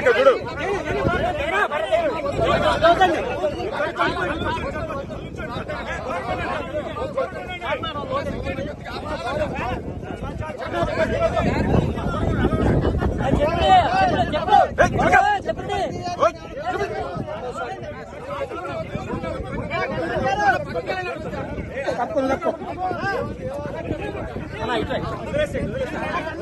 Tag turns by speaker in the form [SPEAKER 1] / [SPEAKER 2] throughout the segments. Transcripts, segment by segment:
[SPEAKER 1] ఇక్కడ చూడు. తప్పు ఇట్లా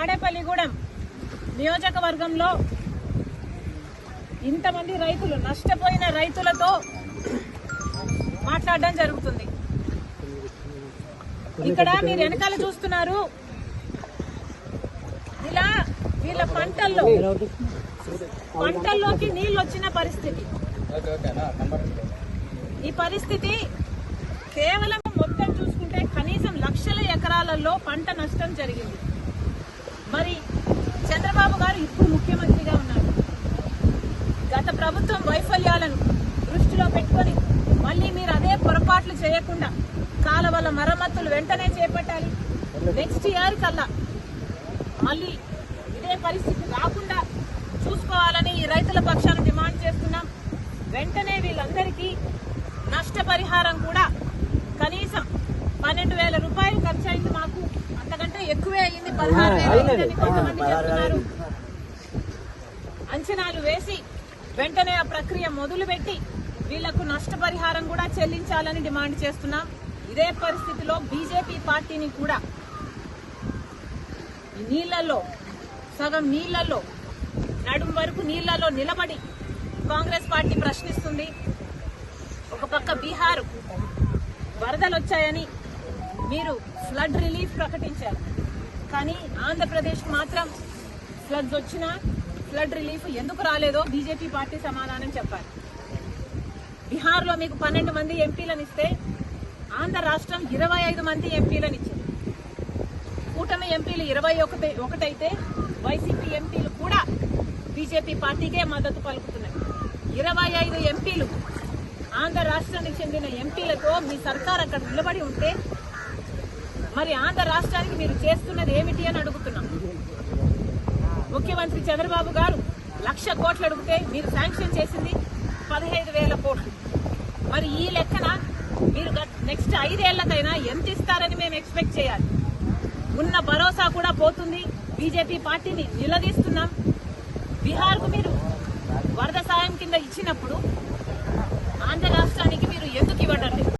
[SPEAKER 1] తాడేపల్లిగూడెం నియోజకవర్గంలో ఇంతమంది రైతులు నష్టపోయిన రైతులతో మాట్లాడడం జరుగుతుంది. ఇక్కడ మీరు వెనకాల చూస్తున్నారు. ఇలా వీళ్ళ పంటల్లో పంటల్లోకి నీళ్ళు వచ్చిన పరిస్థితి. ఈ పరిస్థితి కేవలం మొత్తం చూసుకుంటే కనీసం లక్షల ఎకరాలలో పంట నష్టం జరిగింది. మరి చంద్రబాబు గారు ఇప్పుడు ముఖ్యమంత్రిగా ఉన్నారు. గత ప్రభుత్వం వైఫల్యాలను దృష్టిలో పెట్టుకొని మళ్ళీ మీరు అదే పొరపాట్లు చేయకుండా కాలవల మరమ్మతులు వెంటనే చేపట్టాలి. నెక్స్ట్ ఇయర్ కల్లా మళ్ళీ ఇదే పరిస్థితి రాకుండా చూసుకోవాలని ఈ రైతుల పక్షాన డిమాండ్ చేస్తున్నాం. వెంటనే వీళ్ళందరికీ నష్టపరిహారం కూడా కనీసం పన్నెండు వేల రూపాయలు ఖర్చు అయింది మాకు. అంతకంటే అంచనాలు వేసి వెంటనే ఆ ప్రక్రియ మొదలుపెట్టి వీళ్ళకు నష్టపరిహారం కూడా చెల్లించాలని డిమాండ్ చేస్తున్నాం. ఇదే పరిస్థితిలో బీజేపీ పార్టీని కూడా నీళ్ళలో సగం నీళ్ళలో నడుం వరకు నీళ్ళలో నిలబడి కాంగ్రెస్ పార్టీ ప్రశ్నిస్తుంది. ఒక పక్క బీహార్ వరదలు వచ్చాయని మీరు ఫ్లడ్ రిలీఫ్ ప్రకటించారు. కానీ ఆంధ్రప్రదేశ్ మాత్రం ఫ్లడ్స్ వచ్చినా ఫ్లడ్ రిలీఫ్ ఎందుకు రాలేదో బీజేపీ పార్టీ సమాధానం చెప్పారు బీహార్లో మీకు పన్నెండు మంది ఎంపీలను ఇస్తే ఆంధ్ర రాష్ట్రం ఇరవై ఐదు మంది ఎంపీలను ఇచ్చింది. కూటమి ఎంపీలు ఇరవై ఒకటి ఒకటైతే వైసీపీ ఎంపీలు కూడా బీజేపీ పార్టీకే మద్దతు పలుకుతున్నాయి. ఇరవై ఐదు ఎంపీలు ఆంధ్ర రాష్ట్రానికి చెందిన ఎంపీలతో మీ సర్కార్ అక్కడ నిలబడి ఉంటే మరి ఆంధ్ర రాష్ట్రానికి మీరు చేస్తున్నది ఏమిటి అని అడుగుతున్నాం. ముఖ్యమంత్రి చంద్రబాబు గారు లక్ష కోట్లు అడిగితే మీరు శాంక్షన్ చేసింది పదిహేడు వేల కోట్లు. మరి ఈ లెక్కన మీరు నెక్స్ట్ ఐదేళ్ళకైనా ఎంత ఇస్తారని మేము ఎక్స్పెక్ట్ చేయాలి. ఉన్న భరోసా కూడా పోతుంది. బీజేపీ పార్టీని నిలదీస్తున్నాం. బీహార్కు మీరు వరద సాయం కింద ఇచ్చినప్పుడు ఆంధ్ర రాష్ట్రానికి మీరు ఎందుకు ఇవ్వడం